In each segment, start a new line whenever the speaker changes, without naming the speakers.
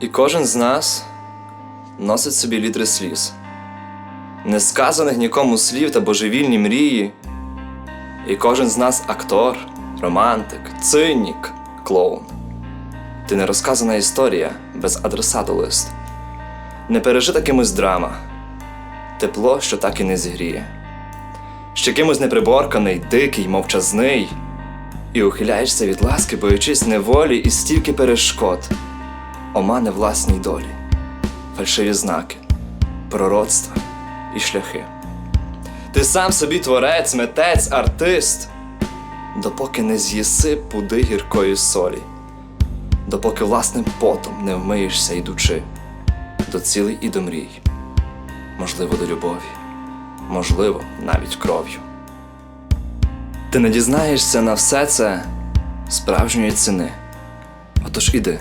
І кожен з нас носить собі літри сліз, несказаних нікому слів та божевільні мрії. І кожен з нас актор, романтик, цинік, клоун. Ти не розказана історія без адресату лист. Не пережита кимось драма, тепло, що так і не зігріє. Ще кимось неприборканий, дикий, мовчазний, і ухиляєшся від ласки, боючись неволі і стільки перешкод, омани власній долі, фальшиві знаки, пророцтва і шляхи. Ти сам собі творець, митець, артист, допоки не з'їси пуди гіркої солі, допоки власним потом не вмиєшся ідучи до цілей і до мрій, можливо, до любові, можливо, навіть кров'ю. Ти не дізнаєшся на все це справжньої ціни. Отож іди.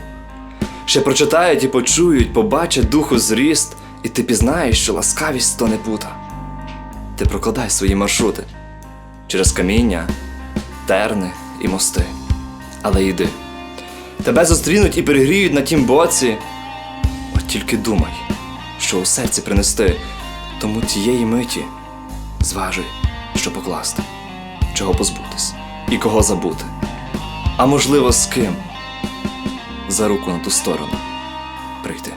Ще прочитають і почують, побачать духу зріст, і ти пізнаєш, що ласкавість то не пута. Ти прокладай свої маршрути через каміння, терни і мости. Але йди. Тебе зустрінуть і перегріють на тім боці. От тільки думай, що у серці принести, тому тієї миті зважуй, що покласти, чого позбутись і кого забути. А можливо, з ким за руку на ту сторону прийти.